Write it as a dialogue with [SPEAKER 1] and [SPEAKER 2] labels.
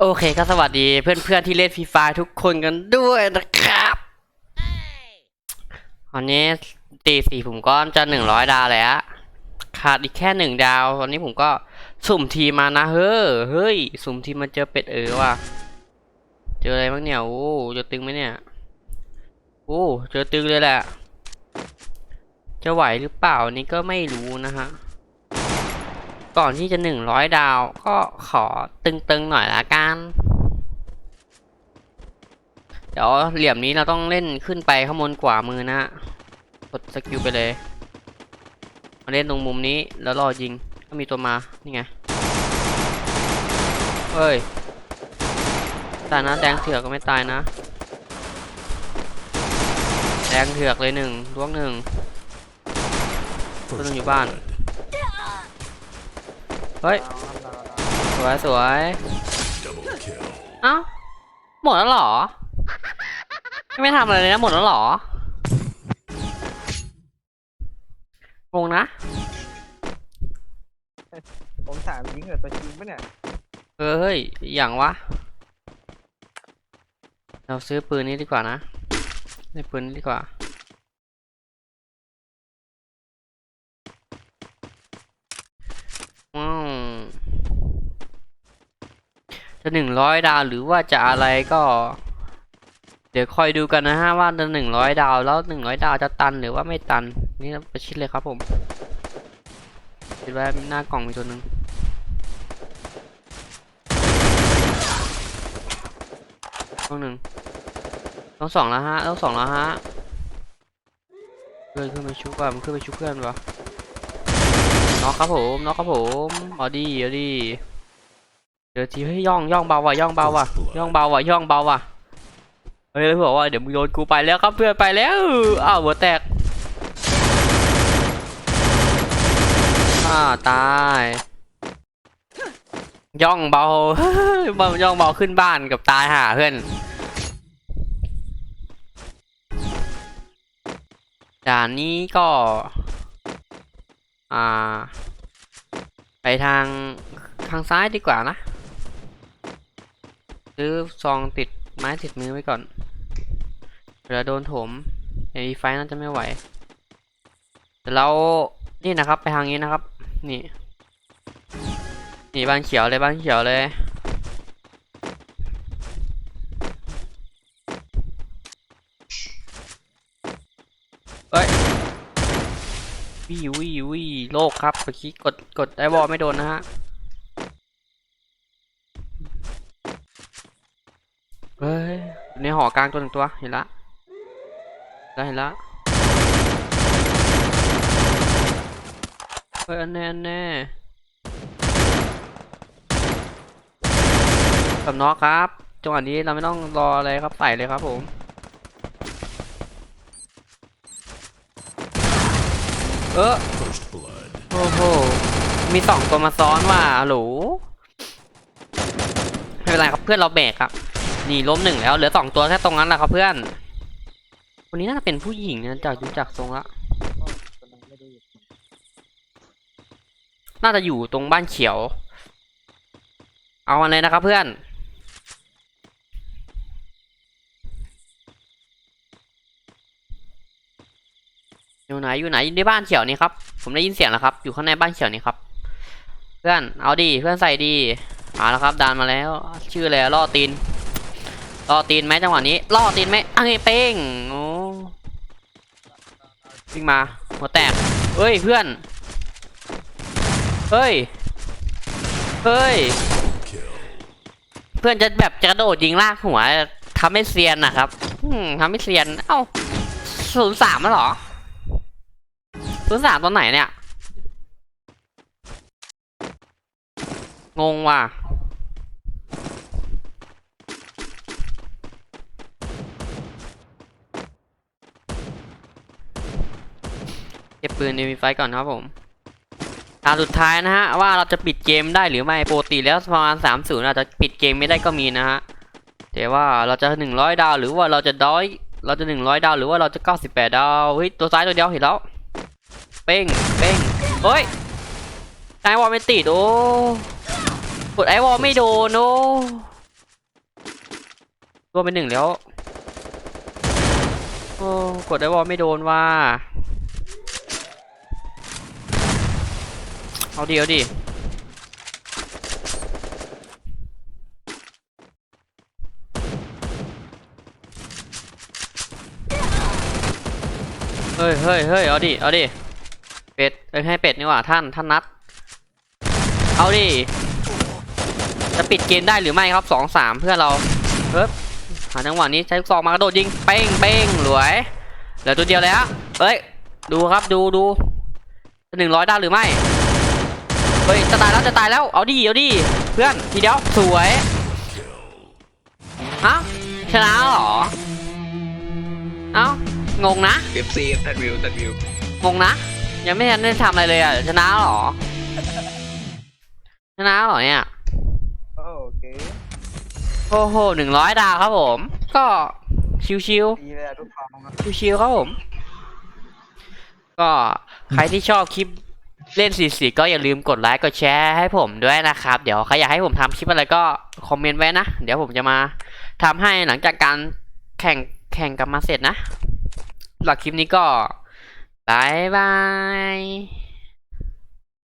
[SPEAKER 1] โอเคก็สวัสดีเพื่อนๆที่เล่นฟรีไฟทุกคนกันด้วยนะครับวันนี้ตีสี่ผมก็จะหนึ่งร้อยดาวแล้วขาดอีกแค่หนึ่งดาวตอนนี้ผมก็สุ่มทีมานะเฮ้อเฮ้ย สุ่มทีมมาเจอเป็ดเออว่ะ เจออะไรบ้างเนี่ยโอ้เจอตึงไหมเนี่ยโอ้เจอตึงเลยแหละ จะไหวหรือเปล่านี่ก็ไม่รู้นะฮะ ก่อนที่จะหนึ่งร้อยดาวก็ขอตึงๆหน่อยละกัน เดี๋ยวเหลี่ยมนี้เราต้องเล่นขึ้นไปข้างบนกว่ามือนะกดสกิลไปเลยมาเล่นตรงมุมนี้แล้วรอยิงก็มีตัวมานี่ไงเฮ้ยตายนะแดงเถือกก็ไม่ตายนะ แดงเถือกเลยหนึ่งลวงหนึ่งตัวหนึงอยู่บ้าน เฮ้ย สวยสวยเอ้า หมดแล้วเหรอ ไม่ทำอะไรเลยนะ หมดแล้วเหรองงนะ
[SPEAKER 2] ผมถามจริงเหรอตัวจริงปะเนี่ย
[SPEAKER 1] เออเฮ้ย อย่างวะ เราซื้อปืนนี้ดีกว่านะได้ปืนนี้ดีกว่า อืม จะหนึ่งร้อยดาวหรือว่าจะอะไรก็ เดี๋ยวคอยดูกันนะฮะว่าจะหนึ่งร้อยดาวแล้วหนึ่งร้อยดาวจะตันหรือว่าไม่ตัน นี่ประชิดเลยครับผมคิดว่าหน้ากล่องมีตัวหนึ่งต้องหนึ่งต้องสองแล้วฮะต้องสองแล้วฮะเพื่อนขึ้นไปชุบก่อนมันขึ้นไปชุบเพื่อนวะน็อกครับผมน็อกครับผมเอาดีเอาดี เดี๋ยวทีให้ย่องย่องเบาว่ะย่องเบาว่ะย่องเบาว่ะย่องเบาว่ะเฮ้ยแล้วบอกว่าเดี๋ยวมึงโดนกูไปแล้วครับเพื่อนไปแล้วอ้าวหัวแตกอ่าตายย่องเบาเบย่องเบาขึ้นบ้านกับตายหาเพื่อนด่านนี้ก็ อ่า ไปทางทางซ้ายดีกว่านะ ซื้อซองติดไม้ติดมือไว้ก่อนเดี๋ยวโดนโถมไอ้ไฟน่าจะไม่ไหวแต่เรานี่นะครับไปทางนี้นะครับ นี่ นี่บ้านเขียวเลยบ้านเขียวเลยเอ้ยวิววิววิโลกครับเมื่อกี้กดกดไอ้บอลไม่โดนนะฮะ เฮ้ยในหอกลางตัวหนึ่งตัวเห็นละได้เห็นละเฮ้ยอันแน่อันแน่กับน็อกครับจังหวะนี้เราไม่ต้องรออะไรครับใส่เลยครับผมเออโอ้โหมีสองตัวมาซ้อนว่ะหรูไม่เป็นไรครับเพื่อนเราแบกครับ นี่ล้มหนึ่งแล้วเหลือสองตัวแค่ตรงนั้นแหละครับเพื่อนคนนี้น่าจะเป็นผู้หญิงนะจากดูจากทรงละน่าจะอยู่ตรงบ้านเขียว เอามันเลยนะครับเพื่อนอยู่ไหนอยู่ไหนในบ้านเขียวนี่ครับผมได้ยินเสียงแล้วครับอยู่ข้างในบ้านเขียวนี่ครับ เพื่อนเอาดีเพื่อนใส่ดีมาแล้วครับดานมาแล้ว ชื่ออะไรล่อตีน ล่อตีนไหมจังหวะนี้ล่อตีนไหมอังเป้งโอ้วิ่งมา หัวแตกเฮ้ยเพื่อนเฮ้ยเฮ้ยเพื่อนจะแบบจะกระโดดยิงลากหัวทำให้เซียนนะครับทำให้เซียนเอ้าศูนย์สามแล้วหรอศูนย์สามตอนไหนเนี่ยงงว่ะ เก็บ ปืนในมีไฟก่อนครับผมตาสุดท้ายนะฮะว่าเราจะปิดเกมได้หรือไม่ปกติแล้วประมาณสามศูนย์อาจจะปิดเกมไม่ได้ก็มีนะฮะแต่ว่าเราจะหนึ่งร้อยดาวหรือว่าเราจะด้อยเราจะหนึ่งร้อยดาวหรือว่าเราจะเก้าสิบแปดดาวเฮ้ยตัวซ้ายตัวเดียวเห็นแล้วเป้งเป้งเฮ้ยไอวอลไม่ติดโอ้กดไอวอลไม่โดนโอ้ตัวเป็นหนึ่งแล้วโอ้กดได้วอลไม่โดนว่า เอาดีเอาดีเฮ้ยเฮ้ยเฮ้ยเอาดิ เอาดิ เป็ด เอ้ยให้เป็ดนี่ว่าท่าน ท่านนัด เอาดิ จะปิดเกมได้หรือไม่ครับสองสามเพื่อนเราเฮ้ยหาจังหวะนี้ใช้ลูกซองมากระโดดยิง เป้งเป้งหลวย เหลือตัวเดียวแล้ว เอ้ย ดูครับ ดูดูหนึ่งร้อยไดาวหรือไม่ เฮ้ยจะตายแล้วจะตายแล้วเอาดิเอาดิเพื่อนทีเดียวสวยเอ้าชนะแล้วเหรอเอ้างงนะ
[SPEAKER 3] เอฟซีตัดวิวตัดวิว
[SPEAKER 1] งงนะ ยังไม่ทันได้ทำอะไรเลยอะชนะแล้วเหรอชนะแล้วเหรอเนี่ย
[SPEAKER 2] โอเค
[SPEAKER 1] โอ้โหหนึ่งร้อยดาวครับผม ก็ชิว
[SPEAKER 2] ดีเลยอะทุกทองอะ
[SPEAKER 1] ๆชิวๆครับผม ก็ใครที่ชอบคลิป เล่นสีสีก็อย่าลืมกดไลค์กดแชร์ให้ผมด้วยนะครับ เดี๋ยวใครอยากให้ผมทำคลิปอะไรก็คอมเมนต์ไว้นะ เดี๋ยวผมจะมาทำให้หลังจากการแข่งแข่งกับมาเสร็จนะหลักคลิปนี้ก็บายบาย